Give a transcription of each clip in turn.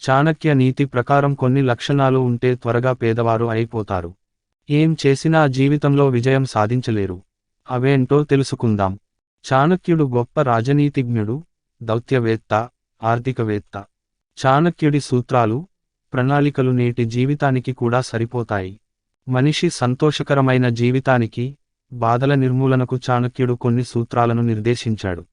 చాణక్య నీతి ప్రకారం కొన్ని లక్షణాలు ఉంటే త్వరగా పేదవారు అయిపోతారు. ఏం చేసినా జీవితంలో విజయం సాధించలేరు. అవేంటో తెలుసుకుందాం. చాణక్యుడు గొప్ప రాజనీతిజ్ఞుడు దౌత్యవేత్త ఆర్థికవేత్త. చాణక్యుడి సూత్రాలు ప్రణాళికలు నేటి జీవితానికి కూడా సరిపోతాయి. మనిషి సంతోషకరమైన జీవితానికి బాధల నిర్మూలనకు చాణక్యుడు కొన్ని సూత్రాలను నిర్దేశించాడు.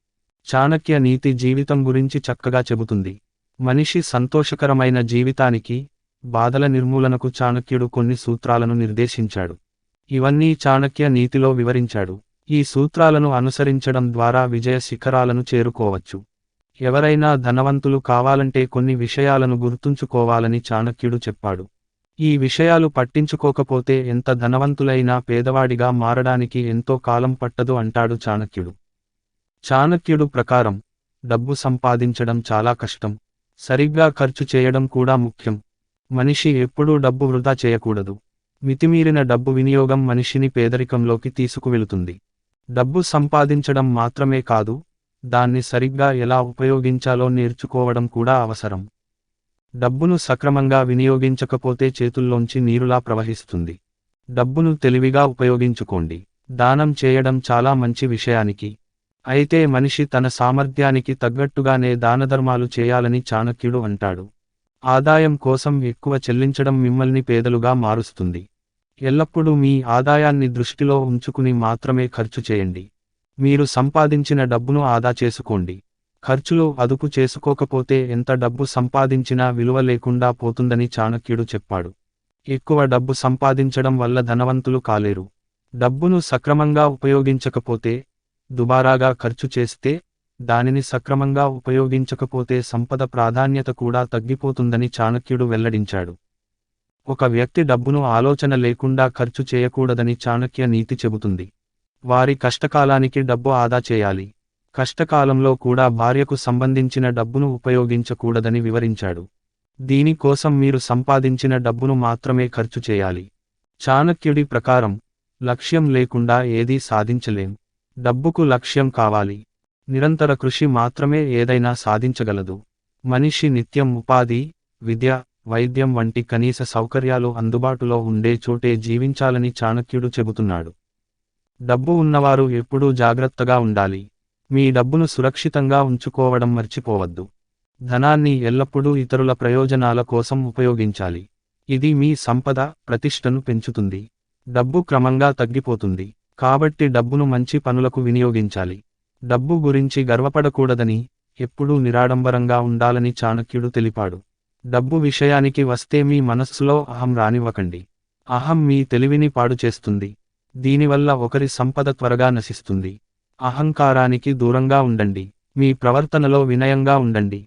చాణక్య నీతి జీవితం గురించి చక్కగా చెబుతుంది. మనిషి సంతోషకరమైన జీవితానికి బాధల నిర్మూలనకు చాణక్యుడు కొన్ని సూత్రాలను నిర్దేశించాడు. ఇవన్నీ చాణక్య నీతిలో వివరించాడు. ఈ సూత్రాలను అనుసరించడం ద్వారా విజయ శిఖరాలను చేరుకోవచ్చు. ఎవరైనా ధనవంతులు కావాలంటే కొన్ని విషయాలను గుర్తుంచుకోవాలని చాణక్యుడు చెప్పాడు. ఈ విషయాలు పట్టించుకోకపోతే ఎంత ధనవంతులైనా పేదవాడిగా మారడానికి ఎంతో కాలం పట్టదు అంటాడు చాణక్యుడు. చాణక్యుడు ప్రకారం డబ్బు సంపాదించడం చాలా కష్టం. సరిగ్గా ఖర్చు చేయడం కూడా ముఖ్యం. మనిషి ఎప్పుడూ డబ్బు వృధా చేయకూడదు. మితిమీరిన డబ్బు వినియోగం మనిషిని పేదరికంలోకి తీసుకువెళుతుంది. డబ్బు సంపాదించడం మాత్రమే కాదు దాన్ని సరిగ్గా ఎలా ఉపయోగించాలో నేర్చుకోవడం కూడా అవసరం. డబ్బును సక్రమంగా వినియోగించకపోతే చేతుల్లోంచి నీరులా ప్రవహిస్తుంది. డబ్బును తెలివిగా ఉపయోగించుకోండి. దానం చేయడం చాలా మంచి విషయానికి. అయితే మనిషి తన సామర్థ్యానికి తగ్గట్టుగానే దానధర్మాలు చేయాలని చాణక్యుడు అంటాడు. ఆదాయం కోసం ఎక్కువ చెల్లించడం మిమ్మల్ని పేదలుగా మారుస్తుంది. ఎల్లప్పుడూ మీ ఆదాయాన్ని దృష్టిలో ఉంచుకుని మాత్రమే ఖర్చు చేయండి. మీరు సంపాదించిన డబ్బును ఆదా చేసుకోండి. ఖర్చులు అదుపు చేసుకోకపోతే ఎంత డబ్బు సంపాదించినా విలువ లేకుండా పోతుందని చాణక్యుడు చెప్పాడు. ఎక్కువ డబ్బు సంపాదించడం వల్ల ధనవంతులు కాలేరు. డబ్బును సక్రమంగా ఉపయోగించకపోతే దుబారాగా ఖర్చు చేస్తే దానిని సక్రమంగా ఉపయోగించకపోతే సంపద ప్రాధాన్యత కూడా తగ్గిపోతుందని చాణక్యుడు వెల్లడించాడు. ఒక వ్యక్తి డబ్బును ఆలోచన లేకుండా ఖర్చు చేయకూడదని చాణక్య నీతి చెబుతుంది. వారి కష్టకాలానికి డబ్బు ఆదా చేయాలి. కష్టకాలంలో కూడా భార్యకు సంబంధించిన డబ్బును ఉపయోగించకూడదని వివరించాడు. దీనికోసం మీరు సంపాదించిన డబ్బును మాత్రమే ఖర్చు చేయాలి. చాణక్యుడి ప్రకారం లక్ష్యం లేకుండా ఏదీ సాధించలేం. డబ్బుకు లక్ష్యం కావాలి. నిరంతర కృషి మాత్రమే ఏదైనా సాధించగలదు. మనిషి నిత్యం ఉపాధి విద్య వైద్యం వంటి కనీస సౌకర్యాలు అందుబాటులో ఉండే చోటే జీవించాలని చాణక్యుడు చెబుతున్నాడు. డబ్బు ఉన్నవారు ఎప్పుడూ జాగ్రత్తగా ఉండాలి. మీ డబ్బును సురక్షితంగా ఉంచుకోవడం మర్చిపోవద్దు. ధనాన్ని ఎల్లప్పుడూ ఇతరుల ప్రయోజనాల కోసం ఉపయోగించాలి. ఇది మీ సంపద ప్రతిష్టను పెంచుతుంది. డబ్బు క్రమంగా తగ్గిపోతుంది. కాబట్టి డబ్బును మంచి పనులకు వినియోగించాలి. డబ్బు గురించి గర్వపడకూడదని ఎప్పుడూ నిరాడంబరంగా ఉండాలని చాణక్యుడు తెలిపాడు. డబ్బు విషయానికి వస్తే మీ మనస్సులో అహం రానివ్వకండి. అహం మీ తెలివిని పాడు చేస్తుంది. దీనివల్ల ఒకరి సంపద త్వరగా నశిస్తుంది. అహంకారానికి దూరంగా ఉండండి. మీ ప్రవర్తనలో వినయంగా ఉండండి.